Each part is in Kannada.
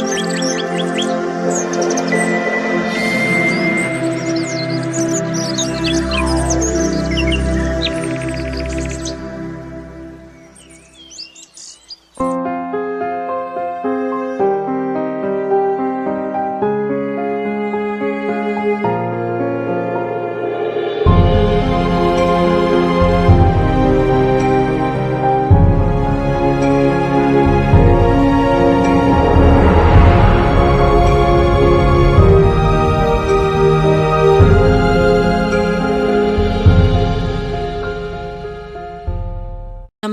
Thank you.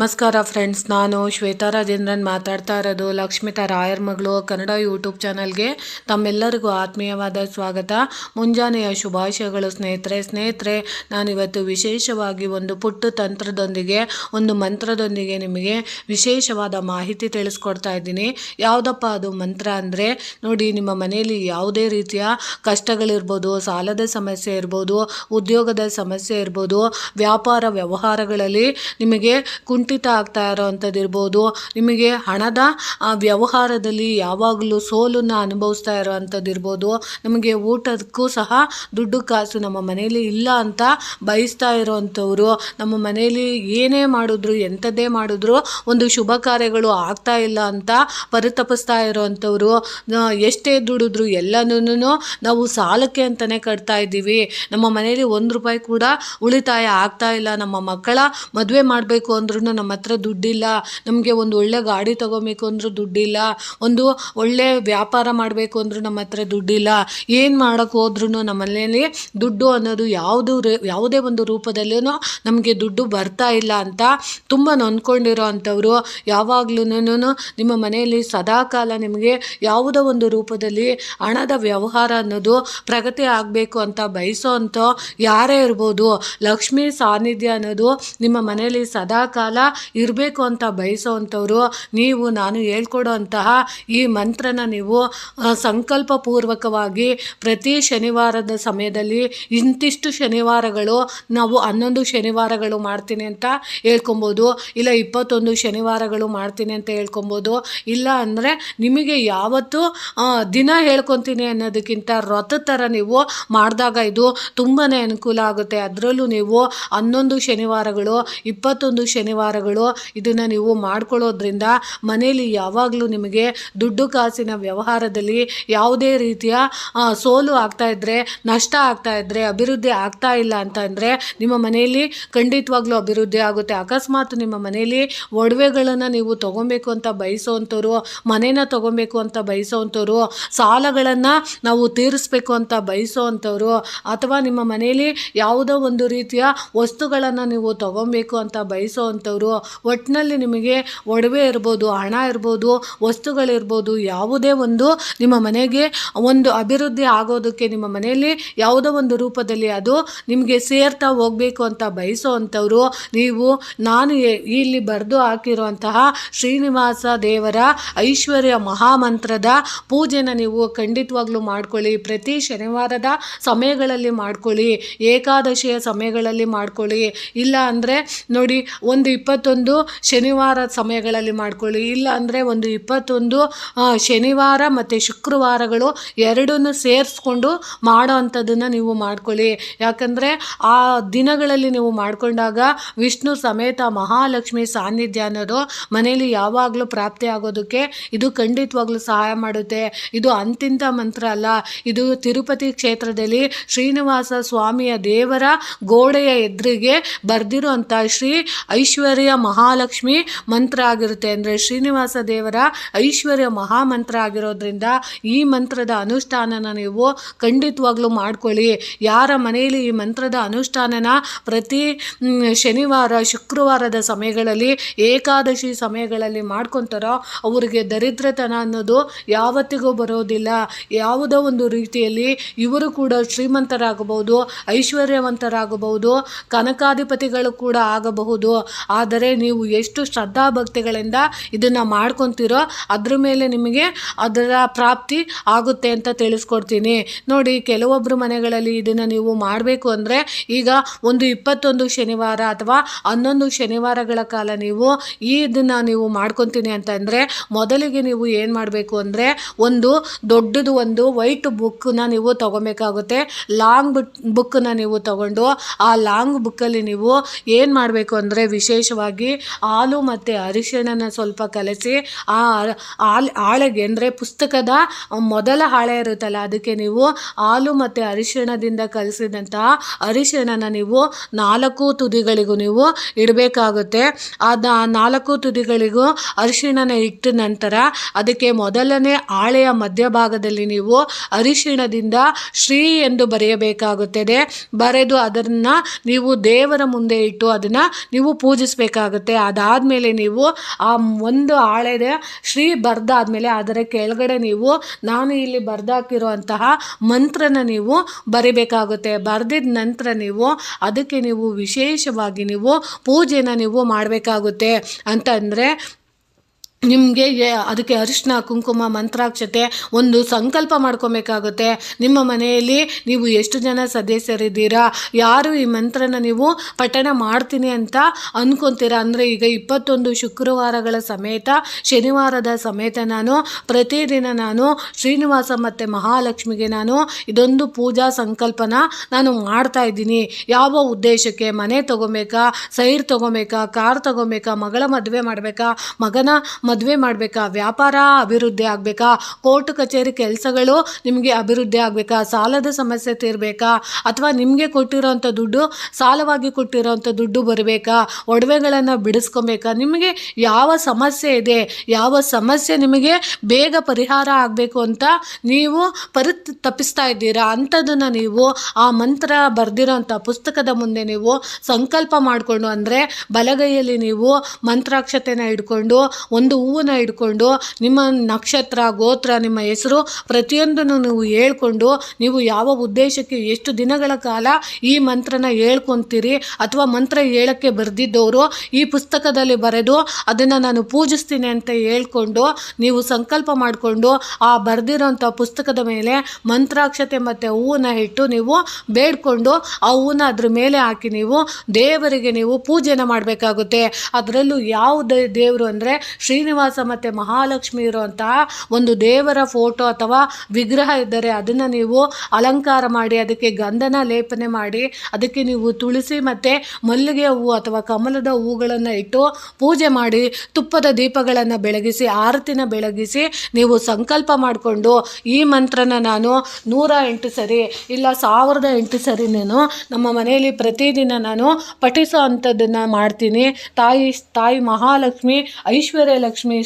ನಮಸ್ಕಾರ ಫ್ರೆಂಡ್ಸ್, ನಾನು ಶ್ವೇತಾ ರಾಜೇಂದ್ರನ್ ಮಾತಾಡ್ತಾ ಇರೋದು ಲಕ್ಷ್ಮಿತಾ ರಾಯರ್ ಮಗಳು ಕನ್ನಡ ಯೂಟ್ಯೂಬ್ ಚಾನಲ್ಗೆ. ತಮ್ಮೆಲ್ಲರಿಗೂ ಆತ್ಮೀಯವಾದ ಸ್ವಾಗತ. ಮುಂಜಾನೆಯ ಶುಭಾಶಯಗಳು ಸ್ನೇಹಿತರೆ ಸ್ನೇಹಿತರೆ, ನಾನಿವತ್ತು ವಿಶೇಷವಾಗಿ ಒಂದು ಪುಟ್ಟು ತಂತ್ರದೊಂದಿಗೆ, ಒಂದು ಮಂತ್ರದೊಂದಿಗೆ ನಿಮಗೆ ವಿಶೇಷವಾದ ಮಾಹಿತಿ ತಿಳಿಸ್ಕೊಡ್ತಾ ಇದ್ದೀನಿ. ಯಾವುದಪ್ಪ ಅದು ಮಂತ್ರ ಅಂದರೆ, ನೋಡಿ ನಿಮ್ಮ ಮನೆಯಲ್ಲಿ ಯಾವುದೇ ರೀತಿಯ ಕಷ್ಟಗಳಿರ್ಬೋದು, ಸಾಲದ ಸಮಸ್ಯೆ ಇರ್ಬೋದು, ಉದ್ಯೋಗದ ಸಮಸ್ಯೆ ಇರ್ಬೋದು, ವ್ಯಾಪಾರ ವ್ಯವಹಾರಗಳಲ್ಲಿ ನಿಮಗೆ ಕುಂಠಿತ ಆಗ್ತಾ ಇರೋವಂಥದ್ದು ಇರ್ಬೋದು. ನಿಮಗೆ ಹಣದ ವ್ಯವಹಾರದಲ್ಲಿ ಯಾವಾಗಲೂ ಸೋಲನ್ನು ಅನುಭವಿಸ್ತಾ ಇರೋವಂಥದ್ದು ಇರ್ಬೋದು. ನಮಗೆ ಊಟಕ್ಕೂ ಸಹ ದುಡ್ಡು ಕಾಸು ನಮ್ಮ ಮನೆಯಲ್ಲಿ ಇಲ್ಲ ಅಂತ ಬಯಸ್ತಾ ಇರೋವಂಥವ್ರು ನಮ್ಮ ಮನೆಯಲ್ಲಿ ಏನೇ ಮಾಡಿದ್ರು, ಎಂಥದ್ದೇ ಮಾಡಿದ್ರು ಒಂದು ಶುಭ ಕಾರ್ಯಗಳು ಆಗ್ತಾ ಇಲ್ಲ ಅಂತ ಪರಿತಪಿಸ್ತಾ ಇರೋವಂಥವ್ರು ಎಷ್ಟೇ ದುಡಿದ್ರು ಎಲ್ಲನೂ ನಾವು ಸಾಲಕ್ಕೆ ಅಂತಲೇ ಕಟ್ತಾ ಇದ್ದೀವಿ. ನಮ್ಮ ಮನೆಯಲ್ಲಿ ಒಂದು ರೂಪಾಯಿ ಕೂಡ ಉಳಿತಾಯ ಆಗ್ತಾ ಇಲ್ಲ. ನಮ್ಮ ಮಕ್ಕಳ ಮದುವೆ ಮಾಡಬೇಕು ಅಂದ್ರೂ ನಮ್ಮ ಹತ್ರ ದುಡ್ಡಿಲ್ಲ, ನಮಗೆ ಒಂದು ಒಳ್ಳೆ ಗಾಡಿ ತಗೋಬೇಕು ಅಂದರೂ ದುಡ್ಡಿಲ್ಲ, ಒಂದು ಒಳ್ಳೆ ವ್ಯಾಪಾರ ಮಾಡಬೇಕು ಅಂದರೂ ನಮ್ಮ ಹತ್ರ ದುಡ್ಡಿಲ್ಲ, ಏನು ಮಾಡೋಕ್ಕೆ ಹೋದ್ರೂ ನಮ್ಮ ಮನೆಯಲ್ಲಿ ದುಡ್ಡು ಅನ್ನೋದು ಯಾವುದು ಯಾವುದೇ ಒಂದು ರೂಪದಲ್ಲೂ ನಮಗೆ ದುಡ್ಡು ಬರ್ತಾ ಇಲ್ಲ ಅಂತ ತುಂಬ ನೊಂದ್ಕೊಂಡಿರೋ ಅಂಥವ್ರು ಯಾವಾಗ್ಲೂ ನಿಮ್ಮ ಮನೆಯಲ್ಲಿ ಸದಾಕಾಲ ನಿಮಗೆ ಯಾವುದೋ ಒಂದು ರೂಪದಲ್ಲಿ ಹಣದ ವ್ಯವಹಾರ ಅನ್ನೋದು ಪ್ರಗತಿ ಆಗಬೇಕು ಅಂತ ಬಯಸೋ ಅಂಥ ಯಾರೇ ಇರ್ಬೋದು, ಲಕ್ಷ್ಮೀ ಸಾನ್ನಿಧ್ಯ ಅನ್ನೋದು ನಿಮ್ಮ ಮನೆಯಲ್ಲಿ ಸದಾಕಾಲ ಇರಬೇಕು ಅಂತ ಬಯಸೋವಂಥವ್ರು, ನೀವು ನಾನು ಹೇಳ್ಕೊಡೋ ಅಂತಹ ಈ ಮಂತ್ರನ ನೀವು ಸಂಕಲ್ಪ ಸಂಕಲ್ಪಪೂರ್ವಕವಾಗಿ ಪ್ರತಿ ಶನಿವಾರದ ಸಮಯದಲ್ಲಿ ಇಂತಿಷ್ಟು ಶನಿವಾರಗಳು, ನಾವು ಹನ್ನೊಂದು ಶನಿವಾರಗಳು ಮಾಡ್ತೀನಿ ಅಂತ ಹೇಳ್ಕೊಬೋದು. ಇಲ್ಲ ಇಪ್ಪತ್ತೊಂದು ಶನಿವಾರಗಳು ಮಾಡ್ತೀನಿ ಅಂತ ಹೇಳ್ಕೊಬೋದು. ಇಲ್ಲ ಅಂದರೆ ನಿಮಗೆ ಯಾವತ್ತು ದಿನ ಹೇಳ್ಕೊತೀನಿ ಅನ್ನೋದಕ್ಕಿಂತ ರಥ ಥರ ನೀವು ಮಾಡಿದಾಗ ಇದು ತುಂಬಾ ಅನುಕೂಲ ಆಗುತ್ತೆ. ಅದರಲ್ಲೂ ನೀವು ಹನ್ನೊಂದು ಶನಿವಾರಗಳು, ಇಪ್ಪತ್ತೊಂದು ಶನಿವಾರಗಳು ಇದನ್ನು ನೀವು ಮಾಡ್ಕೊಳ್ಳೋದ್ರಿಂದ ಮನೆಯಲ್ಲಿ ಯಾವಾಗಲೂ ನಿಮಗೆ ದುಡ್ಡು ಕಾಸಿನ ವ್ಯವಹಾರದಲ್ಲಿ ಯಾವುದೇ ರೀತಿಯ ಸೋಲು ಆಗ್ತಾ ಇದ್ದರೆ ನಷ್ಟ ಆಗ್ತಾ ಇದ್ದರೆ ಅಭಿವೃದ್ಧಿ ಆಗ್ತಾ ಇಲ್ಲ ಅಂತ ಅಂದರೆ ನಿಮ್ಮ ಮನೆಯಲ್ಲಿ ಖಂಡಿತವಾಗ್ಲೂ ಅಭಿವೃದ್ಧಿ ಆಗುತ್ತೆ. ಅಕಸ್ಮಾತ್ ನಿಮ್ಮ ಮನೆಯಲ್ಲಿ ಒಡವೆಗಳನ್ನು ನೀವು ತೊಗೊಬೇಕು ಅಂತ ಬಯಸೋವಂಥವ್ರು ಮನೇನ ತೊಗೊಬೇಕು ಅಂತ ಬಯಸೋವಂಥವ್ರು ಸಾಲಗಳನ್ನು ನಾವು ತೀರಿಸ್ಬೇಕು ಅಂತ ಬಯಸೋವಂಥವ್ರು ಅಥವಾ ನಿಮ್ಮ ಮನೆಯಲ್ಲಿ ಯಾವುದೋ ಒಂದು ರೀತಿಯ ವಸ್ತುಗಳನ್ನು ನೀವು ತೊಗೊಬೇಕು ಅಂತ ಬಯಸೋವಂಥವ್ರು ಒಟ್ಟಿನಲ್ಲಿ ನಿಮಗೆ ಒಡವೆ ಇರ್ಬೋದು, ಹಣ ಇರ್ಬೋದು, ವಸ್ತುಗಳಿರ್ಬೋದು, ಯಾವುದೇ ಒಂದು ನಿಮ್ಮ ಮನೆಗೆ ಒಂದು ಅಭಿವೃದ್ಧಿ ಆಗೋದಕ್ಕೆ ನಿಮ್ಮ ಮನೆಯಲ್ಲಿ ಯಾವುದೋ ಒಂದು ರೂಪದಲ್ಲಿ ಅದು ನಿಮಗೆ ಸೇರ್ತಾ ಹೋಗಬೇಕು ಅಂತ ಬಯಸೋವಂಥವ್ರು ನೀವು ನಾನು ಇಲ್ಲಿ ಬರೆದು ಹಾಕಿರುವಂತಹ ಶ್ರೀನಿವಾಸ ದೇವರ ಐಶ್ವರ್ಯ ಮಹಾಮಂತ್ರದ ಪೂಜೆನ ನೀವು ಖಂಡಿತವಾಗ್ಲೂ ಮಾಡ್ಕೊಳ್ಳಿ. ಪ್ರತಿ ಶನಿವಾರದ ಸಮಯಗಳಲ್ಲಿ ಮಾಡ್ಕೊಳ್ಳಿ. ಏಕಾದಶಿಯ ಸಮಯಗಳಲ್ಲಿ ಮಾಡ್ಕೊಳ್ಳಿ. ಇಲ್ಲ ಅಂದರೆ ನೋಡಿ, ಒಂದು ಇಪ್ಪತ್ತೊಂದು ಶನಿವಾರ ಸಮಯಗಳಲ್ಲಿ ಮಾಡ್ಕೊಳ್ಳಿ. ಇಲ್ಲ ಅಂದರೆ ಒಂದು ಇಪ್ಪತ್ತೊಂದು ಶನಿವಾರ ಮತ್ತು ಶುಕ್ರವಾರಗಳು ಎರಡನ್ನೂ ಸೇರಿಸ್ಕೊಂಡು ಮಾಡೋ ಅಂಥದ್ದನ್ನು ನೀವು ಮಾಡ್ಕೊಳ್ಳಿ. ಯಾಕಂದರೆ ಆ ದಿನಗಳಲ್ಲಿ ನೀವು ಮಾಡಿಕೊಂಡಾಗ ವಿಷ್ಣು ಸಮೇತ ಮಹಾಲಕ್ಷ್ಮಿ ಸಾನ್ನಿಧ್ಯ ಅನ್ನೋದು ಮನೆಯಲ್ಲಿ ಯಾವಾಗಲೂ ಪ್ರಾಪ್ತಿ ಆಗೋದಕ್ಕೆ ಇದು ಖಂಡಿತವಾಗ್ಲೂ ಸಹಾಯ ಮಾಡುತ್ತೆ. ಇದು ಅಂತಿಂತ ಮಂತ್ರ ಅಲ್ಲ. ಇದು ತಿರುಪತಿ ಕ್ಷೇತ್ರದಲ್ಲಿ ಶ್ರೀನಿವಾಸ ಸ್ವಾಮಿಯ ದೇವರ ಗೋಡೆಯ ಎದುರಿಗೆ ಬರೆದಿರುವಂಥ ಶ್ರೀ ಐಶ್ವರ್ಯ ಮಹಾಲಕ್ಷ್ಮಿ ಮಂತ್ರ ಆಗಿರುತ್ತೆ. ಅಂದರೆ ಶ್ರೀನಿವಾಸ ದೇವರ ಐಶ್ವರ್ಯ ಮಹಾಮಂತ್ರ ಆಗಿರೋದ್ರಿಂದ ಈ ಮಂತ್ರದ ಅನುಷ್ಠಾನನ ನೀವು ಖಂಡಿತವಾಗ್ಲೂ ಮಾಡ್ಕೊಳ್ಳಿ. ಯಾರ ಮನೆಯಲ್ಲಿ ಈ ಮಂತ್ರದ ಅನುಷ್ಠಾನನ ಪ್ರತಿ ಶನಿವಾರ, ಶುಕ್ರವಾರದ ಸಮಯಗಳಲ್ಲಿ, ಏಕಾದಶಿ ಸಮಯಗಳಲ್ಲಿ ಮಾಡ್ಕೊತಾರೋ ಅವರಿಗೆ ದರಿದ್ರತನ ಅನ್ನೋದು ಯಾವತ್ತಿಗೂ ಬರೋದಿಲ್ಲ. ಯಾವುದೋ ಒಂದು ರೀತಿಯಲ್ಲಿ ಇವರು ಕೂಡ ಶ್ರೀಮಂತರಾಗಬಹುದು, ಐಶ್ವರ್ಯವಂತರಾಗಬಹುದು, ಕನಕಾಧಿಪತಿಗಳು ಕೂಡ ಆಗಬಹುದು. ಆದರೆ ಆದರೆ ನೀವು ಎಷ್ಟು ಶ್ರದ್ಧಾಭಕ್ತಿಗಳಿಂದ ಇದನ್ನು ಮಾಡ್ಕೊತೀರೋ ಅದ್ರ ಮೇಲೆ ನಿಮಗೆ ಅದರ ಪ್ರಾಪ್ತಿ ಆಗುತ್ತೆ ಅಂತ ತಿಳಿಸ್ಕೊಡ್ತೀನಿ. ನೋಡಿ ಕೆಲವೊಬ್ಬರು ಮನೆಗಳಲ್ಲಿ ಇದನ್ನು ನೀವು ಮಾಡಬೇಕು ಅಂದರೆ ಈಗ ಒಂದು ಇಪ್ಪತ್ತೊಂದು ಶನಿವಾರ ಅಥವಾ ಹನ್ನೊಂದು ಶನಿವಾರಗಳ ಕಾಲ ನೀವು ಈ ಇದನ್ನು ನೀವು ಮಾಡ್ಕೊತೀನಿ ಅಂತಂದರೆ ಮೊದಲಿಗೆ ನೀವು ಏನು ಮಾಡಬೇಕು ಅಂದರೆ ಒಂದು ದೊಡ್ಡದು ಒಂದು ವೈಟ್ ಬುಕ್ಕನ್ನ ನೀವು ತಗೊಬೇಕಾಗುತ್ತೆ. ಲಾಂಗ್ ಬುಕ್, ಬುಕ್ಕನ್ನು ನೀವು ತಗೊಂಡು ಆ ಲಾಂಗ್ ಬುಕ್ಕಲ್ಲಿ ನೀವು ಏನು ಮಾಡಬೇಕು ಅಂದರೆ ವಿಶೇಷವಾಗಿ ಹಾಲು ಮತ್ತು ಅರಿಶಿಣನ ಸ್ವಲ್ಪ ಕಲಸಿ ಆ ಹಾಳೆಗೆ ಅಂದರೆ ಪುಸ್ತಕದ ಮೊದಲ ಹಾಳೆ ಇರುತ್ತಲ್ಲ, ಅದಕ್ಕೆ ನೀವು ಹಾಲು ಮತ್ತು ಅರಿಶಿಣದಿಂದ ಕಲಸಿದಂತಹ ಅರಿಶಿಣನ ನೀವು ನಾಲ್ಕು ತುದಿಗಳಿಗೂ ನೀವು ಇಡಬೇಕಾಗುತ್ತೆ. ಅದ ನಾಲ್ಕು ತುದಿಗಳಿಗೂ ಅರಿಶಿಣನ ಇಟ್ಟ ನಂತರ ಅದಕ್ಕೆ ಮೊದಲನೇ ಹಾಳೆಯ ಮಧ್ಯಭಾಗದಲ್ಲಿ ನೀವು ಅರಿಶಿಣದಿಂದ ಶ್ರೀ ಎಂದು ಬರೆಯಬೇಕಾಗುತ್ತದೆ. ಬರೆದು ಅದನ್ನು ನೀವು ದೇವರ ಮುಂದೆ ಇಟ್ಟು ಅದನ್ನು ನೀವು ಪೂಜಿಸಬೇಕಾಗುತ್ತೆ ಅದಾದಮೇಲೆ ನೀವು ಆ ಒಂದು ಹಾಳೆದ ಶ್ರೀ ಬರೆದಾದ್ಮೇಲೆ ಅದರ ಕೆಳಗಡೆ ನೀವು ನಾನು ಇಲ್ಲಿ ಬರೆದಾಕಿರುವಂತಹ ಮಂತ್ರನ ನೀವು ಬರಿಬೇಕಾಗುತ್ತೆ. ಬರೆದಿದ ನಂತರ ನೀವು ಅದಕ್ಕೆ ನೀವು ವಿಶೇಷವಾಗಿ ನೀವು ಪೂಜೆನ ನೀವು ಮಾಡಬೇಕಾಗುತ್ತೆ. ಅಂತಂದರೆ ನಿಮಗೆ ಅದಕ್ಕೆ ಅರಿಶಿನ ಕುಂಕುಮ, ಮಂತ್ರಾಕ್ಷತೆ ಒಂದು ಸಂಕಲ್ಪ ಮಾಡ್ಕೊಬೇಕಾಗುತ್ತೆ. ನಿಮ್ಮ ಮನೆಯಲ್ಲಿ ನೀವು ಎಷ್ಟು ಜನ ಸದಸ್ಯರಿದ್ದೀರಾ? ಯಾರು ಈ ಮಂತ್ರನ ನೀವು ಪಠಣ ಮಾಡ್ತೀನಿ ಅಂತ ಅಂದ್ಕೊತೀರಾ ಅಂದರೆ ಈಗ ಇಪ್ಪತ್ತೊಂದು ಶುಕ್ರವಾರಗಳ ಸಮೇತ, ಶನಿವಾರದ ಸಮೇತ ನಾನು, ಪ್ರತಿದಿನ ನಾನು, ಶ್ರೀನಿವಾಸ ಮತ್ತು ಮಹಾಲಕ್ಷ್ಮಿಗೆ ನಾನು ಇದೊಂದು ಪೂಜಾ ಸಂಕಲ್ಪನ ನಾನು ಮಾಡ್ತಾ ಇದ್ದೀನಿ. ಯಾವ ಉದ್ದೇಶಕ್ಕೆ? ಮನೆ ತೊಗೊಬೇಕಾ? ಸೈರ್ ತೊಗೊಬೇಕಾ? ಕಾರ್ ತೊಗೊಬೇಕಾ? ಮಗಳ ಮದುವೆ ಮಾಡಬೇಕಾ? ಮಗನ ಮದುವೆ ಮಾಡಬೇಕಾ? ವ್ಯಾಪಾರ ಅಭಿವೃದ್ಧಿ ಆಗಬೇಕಾ? ಕೋರ್ಟ್ ಕಚೇರಿ ಕೆಲಸಗಳು ನಿಮಗೆ ಅಭಿವೃದ್ಧಿ ಆಗಬೇಕಾ? ಸಾಲದ ಸಮಸ್ಯೆ ತೀರಬೇಕಾ? ಅಥವಾ ನಿಮಗೆ ಕೊಟ್ಟಿರೋವಂಥ ದುಡ್ಡು ಸಾಲವಾಗಿ ಕೊಟ್ಟಿರೋಂಥ ದುಡ್ಡು ಬರಬೇಕಾ? ಒಡವೆಗಳನ್ನು ಬಿಡಿಸ್ಕೊಬೇಕಾ? ನಿಮಗೆ ಯಾವ ಸಮಸ್ಯೆ ಇದೆ? ಯಾವ ಸಮಸ್ಯೆ ನಿಮಗೆ ಬೇಗ ಪರಿಹಾರ ಆಗಬೇಕು ಅಂತ ನೀವು ಪರಿ ತಪ್ಪಿಸ್ತಾ ಇದ್ದೀರಾ? ಅಂಥದ್ದನ್ನು ನೀವು ಆ ಮಂತ್ರ ಬರೆದಿರೋಂಥ ಪುಸ್ತಕದ ಮುಂದೆ ನೀವು ಸಂಕಲ್ಪ ಮಾಡಿಕೊಂಡು ಅಂದರೆ ಬಲಗೈಯಲ್ಲಿ ನೀವು ಮಂತ್ರಾಕ್ಷತೆನ ಹಿಡ್ಕೊಂಡು ಒಂದು ಹೂವನ್ನ ಹಿಡ್ಕೊಂಡು ನಿಮ್ಮ ನಕ್ಷತ್ರ, ಗೋತ್ರ, ನಿಮ್ಮ ಹೆಸರು ಪ್ರತಿಯೊಂದನ್ನು ನೀವು ಹೇಳ್ಕೊಂಡು ನೀವು ಯಾವ ಉದ್ದೇಶಕ್ಕೆ ಎಷ್ಟು ದಿನಗಳ ಕಾಲ ಈ ಮಂತ್ರನ ಹೇಳ್ಕೊತೀರಿ ಅಥವಾ ಮಂತ್ರ ಹೇಳಕ್ಕೆ ಬರೆದಿದ್ದವರು ಈ ಪುಸ್ತಕದಲ್ಲಿ ಬರೆದು ಅದನ್ನು ನಾನು ಪೂಜಿಸ್ತೀನಿ ಅಂತ ಹೇಳ್ಕೊಂಡು ನೀವು ಸಂಕಲ್ಪ ಮಾಡಿಕೊಂಡು ಆ ಬರೆದಿರೋಂಥ ಪುಸ್ತಕದ ಮೇಲೆ ಮಂತ್ರಾಕ್ಷತೆ ಮತ್ತು ಹೂವನ್ನ ಇಟ್ಟು ನೀವು ಬೇಡ್ಕೊಂಡು ಆ ಹೂವನ್ನ ಅದ್ರ ಮೇಲೆ ಹಾಕಿ ನೀವು ದೇವರಿಗೆ ನೀವು ಪೂಜೆನ ಮಾಡಬೇಕಾಗುತ್ತೆ. ಅದರಲ್ಲೂ ಯಾವ ದೇವರು ಅಂದರೆ ಶ್ರೀನಿವಾಸ ಮತ್ತು ಮಹಾಲಕ್ಷ್ಮಿ ಇರುವಂತಹ ಒಂದು ದೇವರ ಫೋಟೋ ಅಥವಾ ವಿಗ್ರಹ ಇದ್ದರೆ ಅದನ್ನು ನೀವು ಅಲಂಕಾರ ಮಾಡಿ, ಅದಕ್ಕೆ ಗಂಧನ ಲೇಪನೆ ಮಾಡಿ, ಅದಕ್ಕೆ ನೀವು ತುಳಸಿ ಮತ್ತು ಮಲ್ಲಿಗೆ ಹೂವು ಅಥವಾ ಕಮಲದ ಹೂಗಳನ್ನು ಇಟ್ಟು ಪೂಜೆ ಮಾಡಿ, ತುಪ್ಪದ ದೀಪಗಳನ್ನು ಬೆಳಗಿಸಿ, ಆರತಿನ ಬೆಳಗಿಸಿ ನೀವು ಸಂಕಲ್ಪ ಮಾಡಿಕೊಂಡು ಈ ಮಂತ್ರನ ನಾನು ನೂರ ಎಂಟು ಸರಿ ಇಲ್ಲ ಸಾವಿರದ ಎಂಟು ಸರಿ ನಾನು ನಮ್ಮ ಮನೆಯಲ್ಲಿ ಪ್ರತಿದಿನ ನಾನು ಪಠಿಸೋ ಅಂಥದ್ದನ್ನು ಮಾಡ್ತೀನಿ. ತಾಯಿ ತಾಯಿ ಮಹಾಲಕ್ಷ್ಮಿ ಐಶ್ವರ್ಯ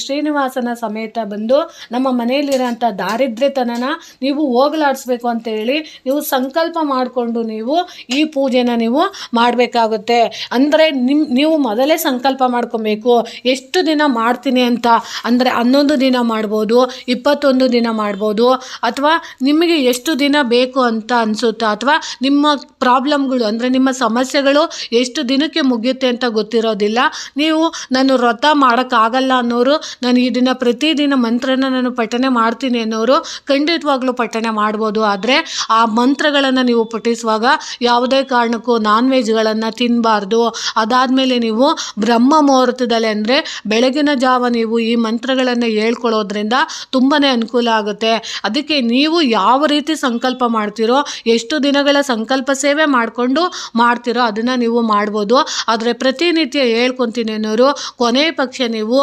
ಶ್ರೀನಿವಾಸನ ಸಮೇತ ಬಂದು ನಮ್ಮ ಮನೆಯಲ್ಲಿರೋಂಥ ದಾರಿದ್ರ್ಯತನನ ನೀವು ಹೋಗಲಾಡಿಸ್ಬೇಕು ಅಂತೇಳಿ ನೀವು ಸಂಕಲ್ಪ ಮಾಡಿಕೊಂಡು ನೀವು ಈ ಪೂಜೆನ ನೀವು ಮಾಡಬೇಕಾಗುತ್ತೆ. ಅಂದರೆ ನಿಮ್ಮ ನೀವು ಮೊದಲೇ ಸಂಕಲ್ಪ ಮಾಡ್ಕೊಬೇಕು. ಎಷ್ಟು ದಿನ ಮಾಡ್ತೀನಿ ಅಂತ ಅಂದರೆ ಹನ್ನೊಂದು ದಿನ ಮಾಡ್ಬೋದು, ಇಪ್ಪತ್ತೊಂದು ದಿನ ಮಾಡ್ಬೋದು, ಅಥವಾ ನಿಮಗೆ ಎಷ್ಟು ದಿನ ಬೇಕು ಅಂತ ಅನಿಸುತ್ತಾ? ಅಥವಾ ನಿಮ್ಮ ಪ್ರಾಬ್ಲಮ್ಗಳು ಅಂದರೆ ನಿಮ್ಮ ಸಮಸ್ಯೆಗಳು ಎಷ್ಟು ದಿನಕ್ಕೆ ಮುಗಿಯುತ್ತೆ ಅಂತ ಗೊತ್ತಿರೋದಿಲ್ಲ. ನೀವು ನಾನು ವ್ರತ ಮಾಡೋಕ್ಕಾಗಲ್ಲ ಅನ್ನೋರು, ನಾನು ಇದನ್ನು ಪ್ರತಿದಿನ ಮಂತ್ರನ ನಾನು ಪಠನೆ ಮಾಡ್ತೀನಿ ಅನ್ನೋರು ಖಂಡಿತವಾಗ್ಲೂ ಪಠನೆ ಮಾಡ್ಬೋದು. ಆದರೆ ಆ ಮಂತ್ರಗಳನ್ನು ನೀವು ಪಠಿಸುವಾಗ ಯಾವುದೇ ಕಾರಣಕ್ಕೂ ನಾನ್ ವೆಜ್ಗಳನ್ನು ತಿನ್ನಬಾರ್ದು ಅದಾದಮೇಲೆ ನೀವು ಬ್ರಹ್ಮ ಮುಹೂರ್ತದಲ್ಲಿ ಅಂದರೆ ಬೆಳಗಿನ ಜಾವ ನೀವು ಈ ಮಂತ್ರಗಳನ್ನು ಹೇಳ್ಕೊಳ್ಳೋದ್ರಿಂದ ತುಂಬಾ ಅನುಕೂಲ ಆಗುತ್ತೆ. ಅದಕ್ಕೆ ನೀವು ಯಾವ ರೀತಿ ಸಂಕಲ್ಪ ಮಾಡ್ತೀರೋ, ಎಷ್ಟು ದಿನಗಳ ಸಂಕಲ್ಪ ಸೇವೆ ಮಾಡಿಕೊಂಡು ಮಾಡ್ತೀರೋ ಅದನ್ನು ನೀವು ಮಾಡ್ಬೋದು. ಆದರೆ ಪ್ರತಿನಿತ್ಯ ಹೇಳ್ಕೊತೀನಿ ಅನ್ನೋರು, ಕೊನೆ ಪಕ್ಷ ನೀವು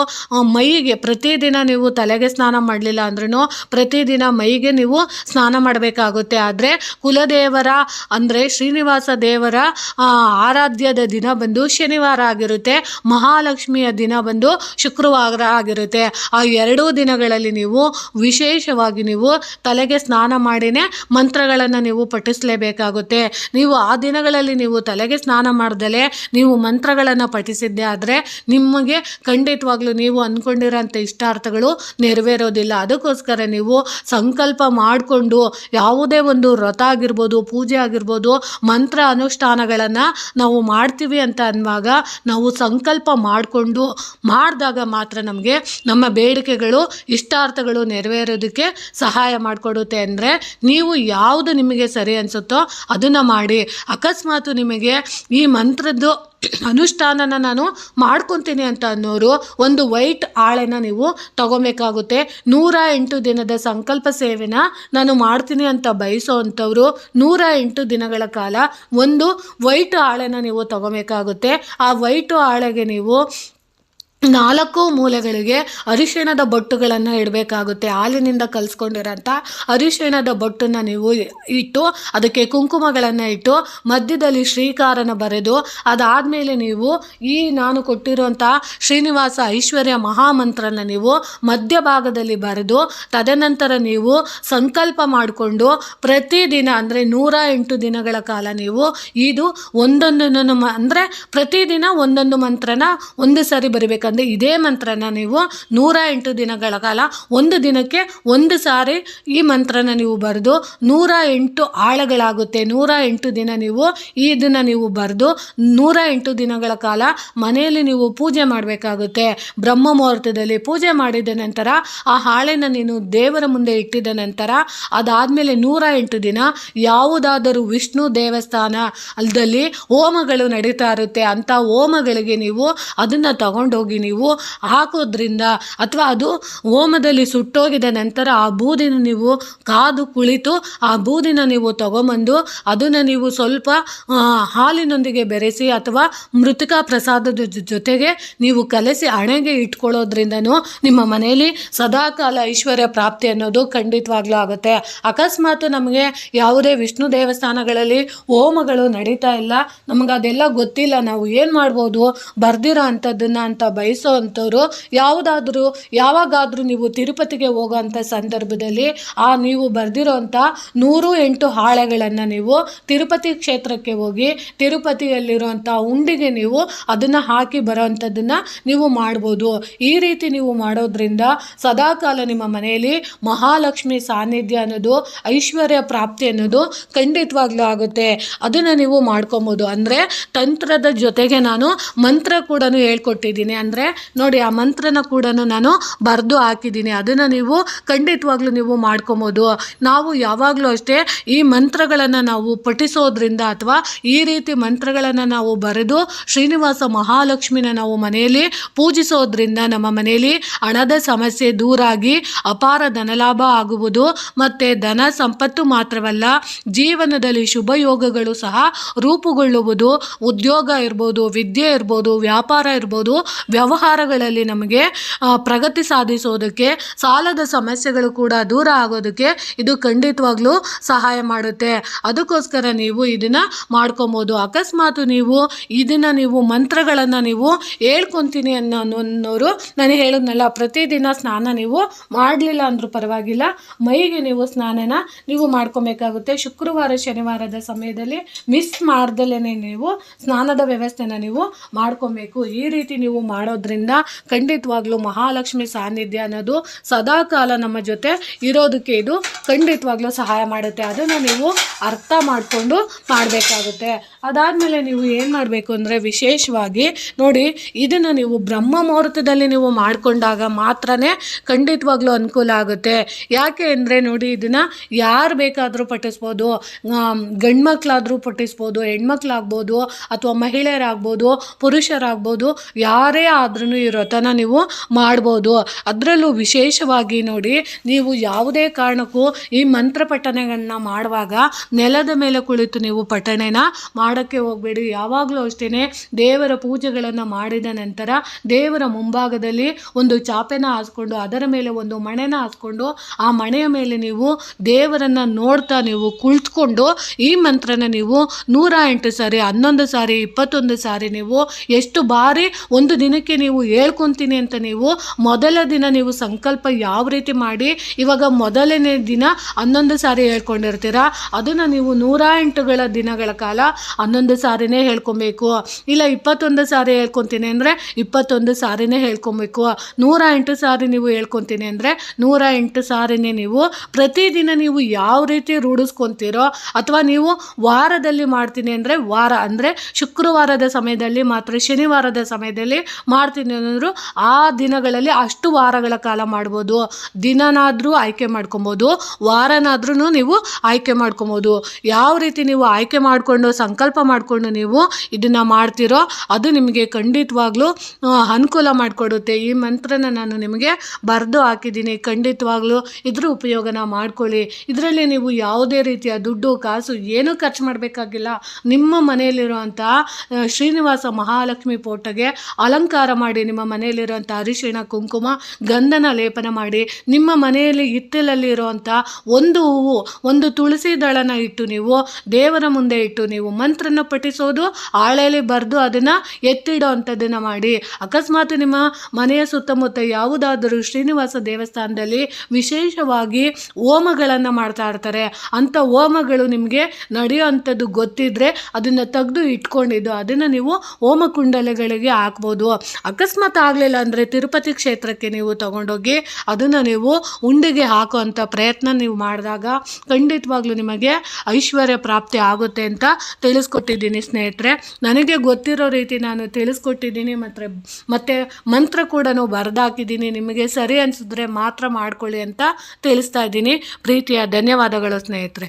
ಮೈಗೆ ಪ್ರತಿದಿನ ನೀವು ತಲೆಗೆ ಸ್ನಾನ ಮಾಡಲಿಲ್ಲ ಅಂದ್ರೂ ಪ್ರತಿದಿನ ಮೈಗೆ ನೀವು ಸ್ನಾನ ಮಾಡಬೇಕಾಗುತ್ತೆ. ಆದರೆ ಕುಲದೇವರ ಅಂದರೆ ಶ್ರೀನಿವಾಸ ದೇವರ ಆರಾಧ್ಯದ ದಿನ ಬಂದು ಶನಿವಾರ ಆಗಿರುತ್ತೆ. ಮಹಾಲಕ್ಷ್ಮಿಯ ದಿನ ಬಂದು ಶುಕ್ರವಾರ ಆಗಿರುತ್ತೆ. ಆ ಎರಡೂ ದಿನಗಳಲ್ಲಿ ನೀವು ವಿಶೇಷವಾಗಿ ನೀವು ತಲೆಗೆ ಸ್ನಾನ ಮಾಡಿನೇ ಮಂತ್ರಗಳನ್ನು ನೀವು ಪಠಿಸಲೇಬೇಕಾಗುತ್ತೆ. ನೀವು ಆ ದಿನಗಳಲ್ಲಿ ನೀವು ತಲೆಗೆ ಸ್ನಾನ ಮಾಡದಲೇ ನೀವು ಮಂತ್ರಗಳನ್ನು ಪಠಿಸಿದ್ದೆ ಆದರೆ ನಿಮಗೆ ಖಂಡಿತವಾಗ್ಲೂ ನೀವು ಅಂದ್ಕೊಂಡಿರೋಂಥ ಇಷ್ಟಾರ್ಥಗಳು ನೆರವೇರೋದಿಲ್ಲ. ಅದಕ್ಕೋಸ್ಕರ ನೀವು ಸಂಕಲ್ಪ ಮಾಡಿಕೊಂಡು ಯಾವುದೇ ಒಂದು ವ್ರತ ಆಗಿರ್ಬೋದು, ಪೂಜೆ ಆಗಿರ್ಬೋದು, ಮಂತ್ರ ಅನುಷ್ಠಾನಗಳನ್ನು ನಾವು ಮಾಡ್ತೀವಿ ಅಂತ ಅನ್ನುವಾಗ ನಾವು ಸಂಕಲ್ಪ ಮಾಡಿಕೊಂಡು ಮಾಡಿದಾಗ ಮಾತ್ರ ನಮಗೆ ನಮ್ಮ ಬೇಡಿಕೆಗಳು, ಇಷ್ಟಾರ್ಥಗಳು ನೆರವೇರೋದಕ್ಕೆ ಸಹಾಯ ಮಾಡಿಕೊಡುತ್ತೆ ಅಂದರೆ ನೀವು ಯಾವುದು ನಿಮಗೆ ಸರಿ ಅನಿಸುತ್ತೋ ಅದನ್ನು ಮಾಡಿ. ಅಕಸ್ಮಾತ್ ನಿಮಗೆ ಈ ಮಂತ್ರದ್ದು ಅನುಷ್ಠಾನನ ನಾನು ಮಾಡ್ಕೊತೀನಿ ಅಂತ ಅನ್ನೋರು ಒಂದು ವೈಟ್ ಆಳೆನ ನೀವು ತಗೊಬೇಕಾಗುತ್ತೆ. ನೂರ ಎಂಟು ದಿನದ ಸಂಕಲ್ಪ ಸೇವೆನ ನಾನು ಮಾಡ್ತೀನಿ ಅಂತ ಬಯಸೋ ಅಂಥವ್ರು ನೂರ ಎಂಟು ದಿನಗಳ ಕಾಲ ಒಂದು ವೈಟ್ ಆಳೆನ ನೀವು ತಗೋಬೇಕಾಗುತ್ತೆ. ಆ ವೈಟು ಆಳೆಗೆ ನೀವು ನಾಲ್ಕು ಮೂಲೆಗಳಿಗೆ ಅರಿಶಿಣದ ಬೊಟ್ಟುಗಳನ್ನು ಇಡಬೇಕಾಗುತ್ತೆ. ಹಾಲಿನಿಂದ ಕಲಿಸ್ಕೊಂಡಿರೋಂಥ ಅರಿಶಿಣದ ಬೊಟ್ಟನ್ನು ನೀವು ಇಟ್ಟು, ಅದಕ್ಕೆ ಕುಂಕುಮಗಳನ್ನು ಇಟ್ಟು, ಮಧ್ಯದಲ್ಲಿ ಶ್ರೀಕಾರನ ಬರೆದು, ಅದಾದಮೇಲೆ ನೀವು ಈ ನಾನು ಕೊಟ್ಟಿರುವಂಥ ಶ್ರೀನಿವಾಸ ಐಶ್ವರ್ಯ ಮಹಾಮಂತ್ರನ ನೀವು ಮಧ್ಯಭಾಗದಲ್ಲಿ ಬರೆದು, ತದನಂತರ ನೀವು ಸಂಕಲ್ಪ ಮಾಡಿಕೊಂಡು ಪ್ರತಿದಿನ ಅಂದರೆ ನೂರ ಎಂಟು ದಿನಗಳ ಕಾಲ ನೀವು ಇದು ಒಂದೊಂದನ್ನು ಅಂದರೆ ಪ್ರತಿದಿನ ಒಂದೊಂದು ಮಂತ್ರನ ಒಂದು ಸಾರಿ ಬರಿಬೇಕಂದ್ರೆ ಇದೇ ಮಂತ್ರನ ನೀವು ನೂರ ಎಂಟು ದಿನಗಳ ಕಾಲ ಒಂದು ದಿನಕ್ಕೆ ಒಂದು ಸಾರಿ ಈ ಮಂತ್ರನ ನೀವು ಬರೆದು ನೂರ ಎಂಟು ಆಳಗಳಾಗುತ್ತೆ. ನೂರ ಎಂಟು ದಿನ ನೀವು ಈ ದಿನ ನೀವು ಬರೆದು ನೂರ ಎಂಟು ದಿನಗಳ ಕಾಲ ಮನೆಯಲ್ಲಿ ನೀವು ಪೂಜೆ ಮಾಡಬೇಕಾಗುತ್ತೆ. ಬ್ರಹ್ಮ ಮುಹೂರ್ತದಲ್ಲಿ ಪೂಜೆ ಮಾಡಿದ ನಂತರ ಆ ಹಾಳೆನ ನೀನು ದೇವರ ಮುಂದೆ ಇಟ್ಟಿದ ನಂತರ ಅದಾದಮೇಲೆ ನೂರ ಎಂಟು ದಿನ ಯಾವುದಾದರೂ ವಿಷ್ಣು ದೇವಸ್ಥಾನ ಅಲ್ಲದಲ್ಲಿ ಹೋಮಗಳು ನಡೀತಾ ಇರುತ್ತೆ. ಅಂಥ ಹೋಮಗಳಿಗೆ ನೀವು ಅದನ್ನು ತಗೊಂಡೋಗಿ ನೀವು, ಹಾಕೋದ್ರಿಂದ ಅಥವಾ ಅದು ಓಮದಲ್ಲಿ ಸುಟ್ಟೋಗಿದ ನಂತರ ಆ ಬೂದಿನ ನೀವು ಕಾದು ಕುಳಿತು ಆ ಬೂದಿನ ನೀವು ತಗೊಂಬಂದು ಅದನ್ನು ನೀವು ಸ್ವಲ್ಪ ಹಾಲಿನೊಂದಿಗೆ ಬೆರೆಸಿ ಅಥವಾ ಮೃತಿಕಾ ಪ್ರಸಾದದ ಜೊತೆಗೆ ನೀವು ಕಲಸಿ ಹಣೆಗೆ ಇಟ್ಕೊಳ್ಳೋದ್ರಿಂದನೂ ನಿಮ್ಮ ಮನೆಯಲ್ಲಿ ಸದಾಕಾಲ ಐಶ್ವರ್ಯ ಪ್ರಾಪ್ತಿ ಅನ್ನೋದು ಖಂಡಿತವಾಗ್ಲೂ ಆಗುತ್ತೆ. ಅಕಸ್ಮಾತ್ ನಮಗೆ ಯಾವುದೇ ವಿಷ್ಣು ದೇವಸ್ಥಾನಗಳಲ್ಲಿ ಹೋಮಗಳು ನಡೀತಾ ಇಲ್ಲ, ನಮಗೆ ಅದೆಲ್ಲ ಗೊತ್ತಿಲ್ಲ, ನಾವು ಏನು ಮಾಡ್ಬೋದು, ಬರ್ದಿರೋ ಅಂಥದ್ದನ್ನು ಅಂತ ಅಂಥವ್ರು ಯಾವುದಾದ್ರೂ, ಯಾವಾಗಾದರೂ ನೀವು ತಿರುಪತಿಗೆ ಹೋಗೋಂಥ ಸಂದರ್ಭದಲ್ಲಿ ಆ ನೀವು ಬರೆದಿರೋಂಥ ನೂರು ಎಂಟು ಹಾಳೆಗಳನ್ನು ನೀವು ತಿರುಪತಿ ಕ್ಷೇತ್ರಕ್ಕೆ ಹೋಗಿ, ತಿರುಪತಿಯಲ್ಲಿರುವಂಥ ಉಂಡಿಗೆ ನೀವು ಅದನ್ನು ಹಾಕಿ ಬರೋವಂಥದ್ದನ್ನು ನೀವು ಮಾಡ್ಬೋದು. ಈ ರೀತಿ ನೀವು ಮಾಡೋದ್ರಿಂದ ಸದಾಕಾಲ ನಿಮ್ಮ ಮನೆಯಲ್ಲಿ ಮಹಾಲಕ್ಷ್ಮಿ ಸಾನ್ನಿಧ್ಯ ಅನ್ನೋದು, ಐಶ್ವರ್ಯ ಪ್ರಾಪ್ತಿ ಅನ್ನೋದು ಖಂಡಿತವಾಗ್ಲೂ ಆಗುತ್ತೆ. ಅದನ್ನು ನೀವು ಮಾಡ್ಕೊಬೋದು. ಅಂದರೆ ತಂತ್ರದ ಜೊತೆಗೆ ನಾನು ಮಂತ್ರ ಕೂಡ ಹೇಳ್ಕೊಟ್ಟಿದ್ದೀನಿ. ಅಂದರೆ ನೋಡಿ, ಆ ಮಂತ್ರನ ಕೂಡ ನಾನು ಬರೆದು ಹಾಕಿದ್ದೀನಿ. ಅದನ್ನು ನೀವು ಖಂಡಿತವಾಗ್ಲೂ ನೀವು ಮಾಡ್ಕೊಬೋದು. ನಾವು ಯಾವಾಗಲೂ ಅಷ್ಟೇ ಈ ಮಂತ್ರಗಳನ್ನು ನಾವು ಪಠಿಸೋದ್ರಿಂದ ಅಥವಾ ಈ ರೀತಿ ಮಂತ್ರಗಳನ್ನು ನಾವು ಬರೆದು ಶ್ರೀನಿವಾಸ ಮಹಾಲಕ್ಷ್ಮಿನ ನಾವು ಮನೆಯಲ್ಲಿ ಪೂಜಿಸೋದ್ರಿಂದ ನಮ್ಮ ಮನೆಯಲ್ಲಿ ಹಣದ ಸಮಸ್ಯೆ ದೂರಾಗಿ ಅಪಾರ ಧನಲಾಭ ಆಗುವುದು. ಮತ್ತು ಧನ ಸಂಪತ್ತು ಮಾತ್ರವಲ್ಲ, ಜೀವನದಲ್ಲಿ ಶುಭ ಯೋಗಗಳು ಸಹ ರೂಪುಗೊಳ್ಳುವುದು. ಉದ್ಯೋಗ ಇರ್ಬೋದು, ವಿದ್ಯೆ ಇರ್ಬೋದು, ವ್ಯಾಪಾರ ಇರ್ಬೋದು ವ್ಯವಹಾರಗಳಲ್ಲಿ ನಮಗೆ ಪ್ರಗತಿ ಸಾಧಿಸೋದಕ್ಕೆ, ಸಾಲದ ಸಮಸ್ಯೆಗಳು ಕೂಡ ದೂರ ಆಗೋದಕ್ಕೆ ಇದು ಖಂಡಿತವಾಗ್ಲೂ ಸಹಾಯ ಮಾಡುತ್ತೆ. ಅದಕ್ಕೋಸ್ಕರ ನೀವು ಇದನ್ನು ಮಾಡ್ಕೊಬೋದು. ಅಕಸ್ಮಾತ್ ನೀವು ಇದನ್ನು ನೀವು ಮಂತ್ರಗಳನ್ನು ನೀವು ಹೇಳ್ಕೊತೀನಿ ಅನ್ನೋ ಅನ್ನೋರು ನಾನು ಹೇಳಿದ್ನಲ್ಲ, ಪ್ರತಿದಿನ ಸ್ನಾನ ನೀವು ಮಾಡಲಿಲ್ಲ ಅಂದರೂ ಪರವಾಗಿಲ್ಲ. ಮೈಗೆ ನೀವು ಸ್ನಾನನ ನೀವು ಮಾಡ್ಕೊಬೇಕಾಗುತ್ತೆ. ಶುಕ್ರವಾರ, ಶನಿವಾರದ ಸಮಯದಲ್ಲಿ ಮಿಸ್ ಮಾಡ್ದಲೇ ನೀವು ಸ್ನಾನದ ವ್ಯವಸ್ಥೆನ ನೀವು ಮಾಡ್ಕೊಬೇಕು. ಈ ರೀತಿ ನೀವು ಮಾಡೋದ್ರಿಂದ ಖಂಡಿತವಾಗ್ಲೂ ಮಹಾಲಕ್ಷ್ಮಿ ಸಾನ್ನಿಧ್ಯ ಅನ್ನೋದು ಸದಾಕಾಲ ನಮ್ಮ ಜೊತೆ ಇರೋದಕ್ಕೆ ಇದು ಖಂಡಿತವಾಗ್ಲೂ ಸಹಾಯ ಮಾಡುತ್ತೆ. ಅದನ್ನು ನೀವು ಅರ್ಥ ಮಾಡಿಕೊಂಡು ಮಾಡಬೇಕಾಗುತ್ತೆ. ಅದಾದಮೇಲೆ ನೀವು ಏನು ಮಾಡಬೇಕು ಅಂದರೆ ವಿಶೇಷವಾಗಿ ನೋಡಿ, ಇದನ್ನು ನೀವು ಬ್ರಹ್ಮ ಮುಹೂರ್ತದಲ್ಲಿ ನೀವು ಮಾಡಿಕೊಂಡಾಗ ಮಾತ್ರನೇ ಖಂಡಿತವಾಗ್ಲೂ ಅನುಕೂಲ ಆಗುತ್ತೆ. ಯಾಕೆ ಅಂದರೆ ನೋಡಿ, ಇದನ್ನು ಯಾರು ಬೇಕಾದರೂ ಪಠಿಸ್ಬೋದು. ಗಂಡ್ಮಕ್ಳಾದರೂ ಪಠಿಸ್ಬೋದು, ಹೆಣ್ಮಕ್ಳಾಗ್ಬೋದು, ಅಥವಾ ಮಹಿಳೆಯರಾಗ್ಬೋದು, ಪುರುಷರಾಗ್ಬೋದು, ಯಾರೇ ಆದ್ರೂ ಈ ವ್ರತನ ನೀವು ಮಾಡ್ಬೋದು. ಅದರಲ್ಲೂ ವಿಶೇಷವಾಗಿ ನೋಡಿ, ನೀವು ಯಾವುದೇ ಕಾರಣಕ್ಕೂ ಈ ಮಂತ್ರ ಪಠಣೆಗಳನ್ನ ಮಾಡುವಾಗ ನೆಲದ ಮೇಲೆ ಕುಳಿತು ನೀವು ಪಠಣೆನ ಮಾಡೋಕ್ಕೆ ಹೋಗಬೇಡಿ. ಯಾವಾಗಲೂ ಅಷ್ಟೇ ದೇವರ ಪೂಜೆಗಳನ್ನು ಮಾಡಿದ ನಂತರ ದೇವರ ಮುಂಭಾಗದಲ್ಲಿ ಒಂದು ಚಾಪೆನ ಹಾಸ್ಕೊಂಡು, ಅದರ ಮೇಲೆ ಒಂದು ಮಣೆನ ಹಾಸ್ಕೊಂಡು, ಆ ಮಣೆಯ ಮೇಲೆ ನೀವು ದೇವರನ್ನು ನೋಡ್ತಾ ನೀವು ಕುಳಿತುಕೊಂಡು ಈ ಮಂತ್ರನ ನೀವು ನೂರ ಎಂಟು ಸಾರಿ, ಹನ್ನೊಂದು ಸಾರಿ, ಇಪ್ಪತ್ತೊಂದು ಸಾರಿ ನೀವು ಎಷ್ಟು ಬಾರಿ ಒಂದು ದಿನಕ್ಕೆ ನೀವು ಹೇಳ್ಕೊಂತೀನಿ ಅಂತ ನೀವು ಮೊದಲ ದಿನ ನೀವು ಸಂಕಲ್ಪ ಯಾವ ರೀತಿ ಮಾಡಿ, ಇವಾಗ ಮೊದಲನೇ ದಿನ ಹನ್ನೊಂದು ಸಾರಿ ಹೇಳ್ಕೊಂಡಿರ್ತೀರ? ಅದನ್ನು ನೀವು ನೂರ ಎಂಟುಗಳ ದಿನಗಳ ಕಾಲ ಹನ್ನೊಂದು ಸಾರಿನೇ ಹೇಳ್ಕೊಬೇಕು. ಇಲ್ಲ, ಇಪ್ಪತ್ತೊಂದು ಸಾರಿ ಹೇಳ್ಕೊತೀನಿ ಅಂದರೆ ಇಪ್ಪತ್ತೊಂದು ಸಾರಿನೇ ಹೇಳ್ಕೊಬೇಕು. ನೂರ ಎಂಟು ಸಾರಿ ನೀವು ಹೇಳ್ಕೊತೀನಿ ಅಂದರೆ ನೂರ ಎಂಟು ಸಾರಿನೇ ನೀವು ಪ್ರತಿದಿನ ನೀವು ಯಾವ ರೀತಿ ರೂಢಿಸ್ಕೊತೀರೋ, ಅಥವಾ ನೀವು ವಾರದಲ್ಲಿ ಮಾಡ್ತೀನಿ ಅಂದರೆ ವಾರ ಅಂದರೆ ಶುಕ್ರವಾರದ ಸಮಯದಲ್ಲಿ ಮಾತ್ರ, ಶನಿವಾರದ ಸಮಯದಲ್ಲಿ ಮಾಡ್ತೀನಿ ಅಂದರು ಆ ದಿನಗಳಲ್ಲಿ ಅಷ್ಟು ವಾರಗಳ ಕಾಲ ಮಾಡ್ಬೋದು. ದಿನನಾದರೂ ಆಯ್ಕೆ ಮಾಡ್ಕೊಬೋದು. ವಾರನಾದ್ರೂ ನೀವು ಆಯ್ಕೆ ಮಾಡ್ಕೊಬೋದು. ಯಾವ ರೀತಿ ನೀವು ಆಯ್ಕೆ ಮಾಡಿಕೊಂಡು ಸಂಕಲ್ಪ ಮಾಡಿಕೊಂಡು ನೀವು ಇದನ್ನು ಮಾಡ್ತೀರೋ ಅದು ನಿಮಗೆ ಖಂಡಿತವಾಗ್ಲೂ ಅನುಕೂಲ ಮಾಡಿಕೊಡುತ್ತೆ. ಈ ಮಂತ್ರನ ನಾನು ನಿಮಗೆ ಬರೆದು ಹಾಕಿದ್ದೀನಿ. ಖಂಡಿತವಾಗ್ಲೂ ಇದ್ರ ಉಪಯೋಗನ ಮಾಡ್ಕೊಳ್ಳಿ. ಇದರಲ್ಲಿ ನೀವು ಯಾವುದೇ ರೀತಿಯ ದುಡ್ಡು, ಕಾಸು ಏನೂ ಖರ್ಚು ಮಾಡಬೇಕಾಗಿಲ್ಲ. ನಿಮ್ಮ ಮನೆಯಲ್ಲಿರುವಂಥ ಶ್ರೀನಿವಾಸ ಮಹಾಲಕ್ಷ್ಮಿ ಫೋಟೋಗೆ ಅಲಂಕಾರ ಮಾಡಿ, ನಿಮ್ಮ ಮನೆಯಲ್ಲಿರುವಂಥ ಅರಿಶಿಣ, ಕುಂಕುಮ, ಗಂಧನ ಲೇಪನ ಮಾಡಿ, ನಿಮ್ಮ ಮನೆಯಲ್ಲಿ ಹಿತ್ತಲಲ್ಲಿ ಇರುವಂಥ ಒಂದು ಹೂವು, ಒಂದು ತುಳಸಿ ದಳನ ಇಟ್ಟು ನೀವು, ದೇವರ ಮುಂದೆ ಇಟ್ಟು ನೀವು ಮಂತ್ರನ ಪಠಿಸೋದು ಹಾಳೆಯಲ್ಲಿ ಬರೆದು ಅದನ್ನು ಎತ್ತಿಡೋ ಅಂಥದ್ದನ್ನು ಮಾಡಿ. ಅಕಸ್ಮಾತ್ ನಿಮ್ಮ ಮನೆಯ ಸುತ್ತಮುತ್ತ ಯಾವುದಾದರೂ ಶ್ರೀನಿವಾಸ ದೇವಸ್ಥಾನದಲ್ಲಿ ವಿಶೇಷವಾಗಿ ಹೋಮಗಳನ್ನು ಮಾಡ್ತಾ ಇರ್ತಾರೆ. ಅಂಥ ಹೋಮಗಳು ನಿಮಗೆ ನಡೆಯುವಂಥದ್ದು ಗೊತ್ತಿದ್ದರೆ ಅದನ್ನು ತೆಗೆದು ಇಟ್ಕೊಂಡಿದ್ದು, ಅದನ್ನು ನೀವು ಹೋಮ ಕುಂಡಲೆಗಳಿಗೆ ಹಾಕ್ಬೋದು. ಅಕಸ್ಮಾತ್ ಆಗಲಿಲ್ಲ ಅಂದರೆ ತಿರುಪತಿ ಕ್ಷೇತ್ರಕ್ಕೆ ನೀವು ತಗೊಂಡೋಗಿ ಅದನ್ನು ನೀವು ಉಂಡೆಗೆ ಹಾಕುವಂಥ ಪ್ರಯತ್ನ ನೀವು ಮಾಡಿದಾಗ ಖಂಡಿತವಾಗ್ಲೂ ನಿಮಗೆ ಐಶ್ವರ್ಯ ಪ್ರಾಪ್ತಿ ಆಗುತ್ತೆ ಅಂತ ತಿಳಿಸ್ಕೊಟ್ಟಿದ್ದೀನಿ ಸ್ನೇಹಿತರೆ. ನನಗೆ ಗೊತ್ತಿರೋ ರೀತಿ ನಾನು ತಿಳಿಸ್ಕೊಟ್ಟಿದ್ದೀನಿ, ಮತ್ತು ಮತ್ತು ಮಂತ್ರ ಕೂಡ ಬರೆದಾಕಿದ್ದೀನಿ. ನಿಮಗೆ ಸರಿ ಅನಿಸಿದ್ರೆ ಮಾತ್ರ ಮಾಡ್ಕೊಳ್ಳಿ ಅಂತ ತಿಳಿಸ್ತಾ ಇದ್ದೀನಿ. ಪ್ರೀತಿಯ ಧನ್ಯವಾದಗಳು ಸ್ನೇಹಿತರೆ.